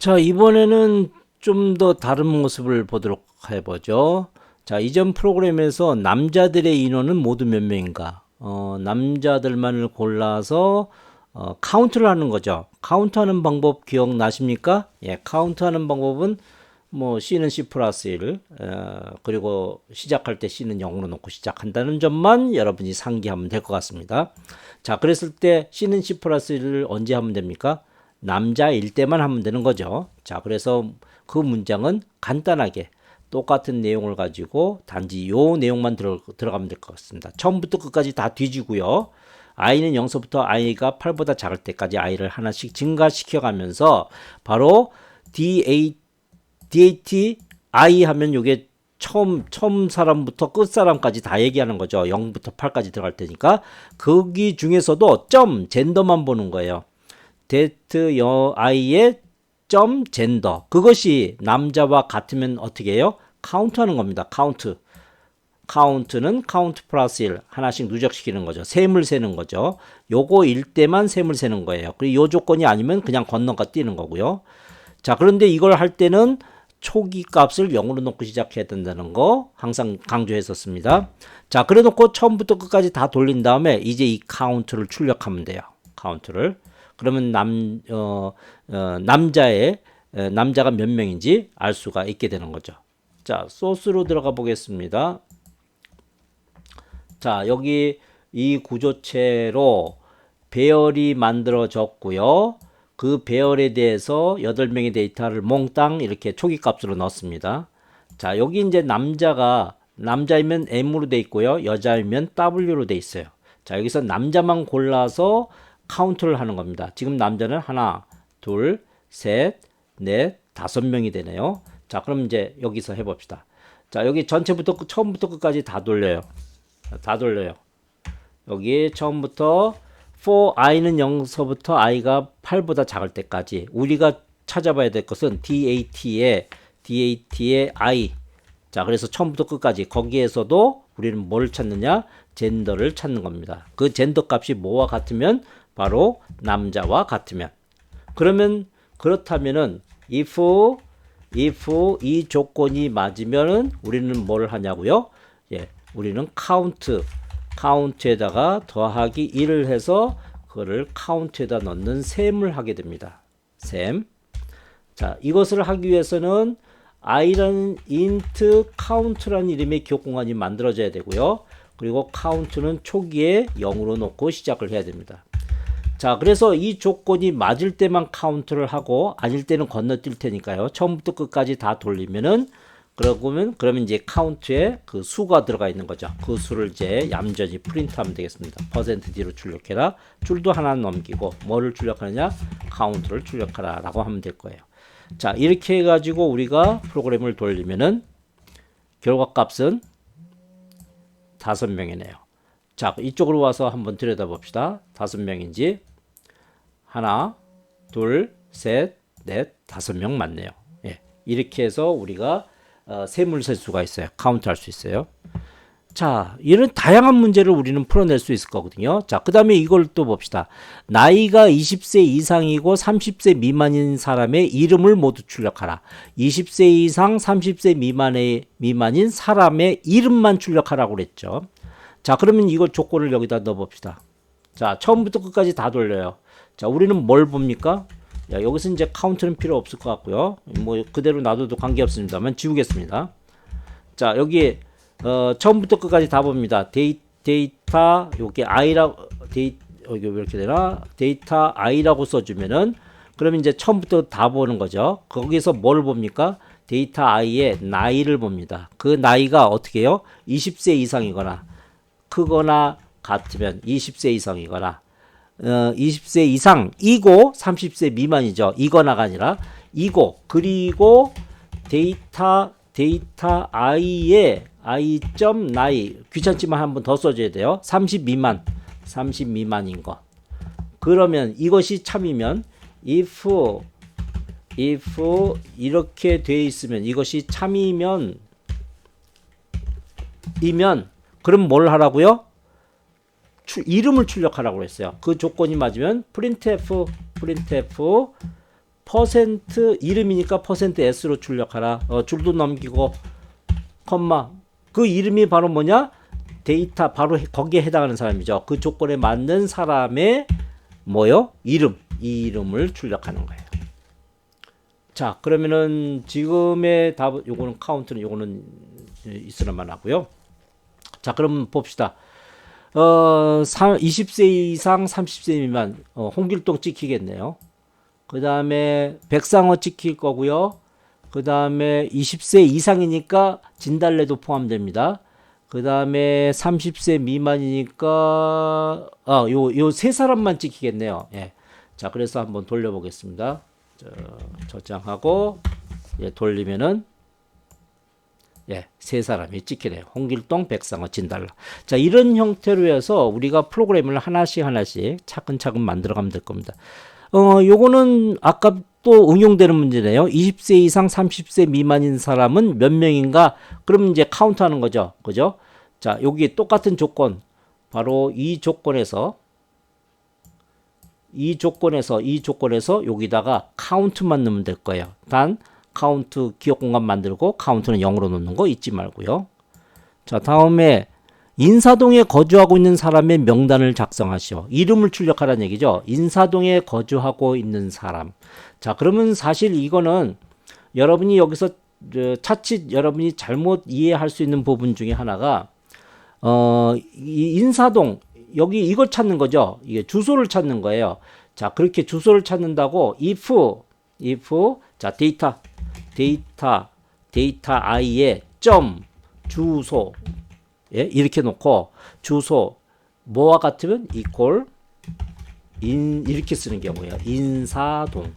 자, 이번에는 좀 더 다른 모습을 보도록 해보죠. 자, 이전 프로그램에서 남자들의 인원은 모두 몇 명인가? 어, 남자들만을 골라서 어, 카운트를 하는 거죠. 카운트하는 방법 기억나십니까? 예, 카운트하는 방법은 뭐 C는 C 플러스 1 어, 그리고 시작할 때 C는 0으로 놓고 시작한다는 점만 여러분이 상기하면 될 것 같습니다. 자, 그랬을 때 C는 C 플러스 1을 언제 하면 됩니까? 남자일 때만 하면 되는 거죠. 자, 그래서 그 문장은 간단하게 똑같은 내용을 가지고 단지 요 내용만 들어, 들어가면 될 것 같습니다. 처음부터 끝까지 다 뒤지고요. i는 0서부터 i가 8보다 작을 때까지 i를 하나씩 증가시켜 가면서 바로 DA, DAT, I 하면 요게 처음 처음 사람부터 끝 사람까지 다 얘기하는 거죠. 0부터 8까지 들어갈 테니까 거기 중에서도 점 젠더만 보는 거예요. 데트 여 아이의 점 젠더 그것이 남자와 같으면 어떻게 해요? 카운트하는 겁니다. 카운트 카운트는 카운트 플러스 1 하나씩 누적시키는 거죠. 셈을 세는 거죠. 요거일 때만 셈을 세는 거예요. 그리고 요 조건이 아니면 그냥 건너가 뛰는 거고요. 자 그런데 이걸 할 때는 초기 값을 0으로 놓고 시작해야 된다는 거 항상 강조했었습니다. 자 그래 놓고 처음부터 끝까지 다 돌린 다음에 이제 이 카운트를 출력하면 돼요. 카운트를 그러면 남, 어, 어, 남자의 에, 남자가 몇 명인지 알 수가 있게 되는 거죠. 자, 소스로 들어가 보겠습니다. 자, 여기 이 구조체로 배열이 만들어졌고요. 그 배열에 대해서 8명의 데이터를 몽땅 이렇게 초기 값으로 넣습니다. 자, 여기 이제 남자가 남자이면 M으로 돼 있고요. 여자이면 W로 돼 있어요. 자, 여기서 남자만 골라서 카운트를 하는 겁니다. 지금 남자는 하나, 둘, 셋, 넷, 다섯 명이 되네요. 자, 그럼 이제 여기서 해봅시다. 자, 여기 전체부터 처음부터 끝까지 다 돌려요. 다 돌려요. 여기 처음부터 for i는 0서부터 i가 8보다 작을 때까지 우리가 찾아봐야 될 것은 dat의 dat의 i 자 그래서 처음부터 끝까지 거기에서도 우리는 뭘 찾느냐 젠더를 찾는 겁니다. 그 젠더 값이 뭐와 같으면 바로 남자와 같으면 그러면 그렇다면은 if if 이 조건이 맞으면은 우리는 뭘 하냐고요? 예, 우리는 count 카운트에다가 더하기 1을 해서 그거를 카운트에다 넣는 셈을 하게 됩니다. 셈. 자, 이것을 하기 위해서는 i라는 int count라는 이름의 기억 공간이 만들어져야 되고요. 그리고 count는 초기에 0으로 놓고 시작을 해야 됩니다. 자, 그래서 이 조건이 맞을 때만 카운트를 하고 아닐 때는 건너뛸 테니까요. 처음부터 끝까지 다 돌리면은 그러면 그러면 이제 카운트에 그 수가 들어가 있는 거죠. 그 수를 이제 얌전히 프린트하면 되겠습니다. 퍼센트 D로 출력해라. 줄도 하나 넘기고 뭐를 출력하느냐? 카운트를 출력하라라고 하면 될 거예요. 자, 이렇게 해 가지고 우리가 프로그램을 돌리면은 결과 값은 다섯 명이네요. 자, 이쪽으로 와서 한번 들여다봅시다. 다섯 명인지 하나, 둘, 셋, 넷, 다섯 명 맞네요. 예. 이렇게 해서 우리가 어, 세물 셀 수가 있어요. 카운트 할 수 있어요. 자, 이런 다양한 문제를 우리는 풀어낼 수 있을 거거든요. 자, 그 다음에 이걸 또 봅시다. 나이가 20세 이상이고 30세 미만인 사람의 이름을 모두 출력하라. 20세 이상 30세 미만의, 미만인 사람의 이름만 출력하라고 그랬죠. 자, 그러면 이걸 조건을 여기다 넣어 봅시다. 자, 처음부터 끝까지 다 돌려요. 자, 우리는 뭘 봅니까? 야, 여기서 이제 카운트는 필요 없을 것 같고요. 뭐 그대로 놔둬도 관계없습니다만 지우겠습니다. 자, 여기 어, 처음부터 끝까지 다 봅니다. 데이, 데이터 여기 i라 데이 여기 왜 이렇게 되나? 데이터 i라고 써 주면은 그러면 이제 처음부터 다 보는 거죠. 거기서 뭘 봅니까? 데이터 i의 나이를 봅니다. 그 나이가 어떻게 해요? 20세 이상이거나 크거나 같으면 20세 이상이거나 어, 20세 이상이고 30세 미만이죠. 이거나가 아니라 이고 그리고 데이터 데이터 i의 i.점 나이 귀찮지만 한 번 더 써줘야 돼요. 30 미만 30 미만인 거. 그러면 이것이 참이면 if if 이렇게 돼 있으면 이것이 참이면 이면 그럼 뭘 하라고요? 출, 이름을 출력하라고 했어요. 그 조건이 맞으면 printf printf 퍼센트 이름이니까 퍼센트 s로 출력하라. 어, 줄도 넘기고 컴마 그 이름이 바로 뭐냐? 데이터 바로 해- 거기에 해당하는 사람이죠. 그 조건에 맞는 사람의 뭐요? 이름 이 이름을 출력하는 거예요. 자 그러면은 지금의 답 요거는 카운트는 요거는 있으나만 하고요. 자 그럼 봅시다. 어, 20세 이상 30세 미만 어, 홍길동 찍히겠네요. 그 다음에 백상어 찍힐 거고요. 그 다음에 20세 이상이니까 진달래도 포함됩니다. 그 다음에 30세 미만이니까 아, 요 요 세 사람만 찍히겠네요. 예. 자, 그래서 한번 돌려보겠습니다. 저, 저장하고 예, 돌리면은 예, 세 사람이 찍히네요. 홍길동, 백상어, 진달라. 자, 이런 형태로 해서 우리가 프로그램을 하나씩 하나씩 차근차근 만들어가면 될 겁니다. 어, 요거는 아까 또 응용되는 문제네요. 20세 이상 30세 미만인 사람은 몇 명인가? 그럼 이제 카운트 하는 거죠. 그죠? 자, 여기 똑같은 조건. 바로 이 조건에서 이 조건에서 이 조건에서 여기다가 카운트만 넣으면 될 거예요. 단 카운트 기억 공간 만들고 카운트는 0으로 놓는 거 잊지 말고요. 자, 다음에 인사동에 거주하고 있는 사람의 명단을 작성하시오. 이름을 출력하라는 얘기죠. 인사동에 거주하고 있는 사람. 자, 그러면 사실 이거는 여러분이 여기서 저, 차칫 여러분이 잘못 이해할 수 있는 부분 중에 하나가 어, 이 인사동 여기 이걸 찾는 거죠. 이게 주소를 찾는 거예요. 자, 그렇게 주소를 찾는다고 if if 자, 데이터 데이터 데이터 i에 점 주소 예, 이렇게 놓고 주소 뭐와 같으면 equal 인 이렇게 쓰는 경우예요. 인사동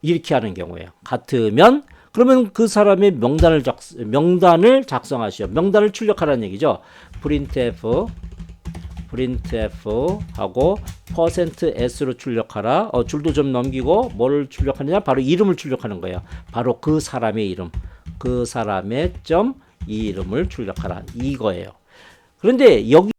이렇게 하는 경우예요. 같으면 그러면 그 사람의 명단을 작 명단을 작성하시오. 명단을 출력하라는 얘기죠. printf printf 하고 %s로 출력하라. 어, 줄도 좀 넘기고 뭐를 출력하느냐? 바로 이름을 출력하는 거예요. 바로 그 사람의 이름. 그 사람의 점 이 이름을 출력하라. 이거예요. 그런데 여기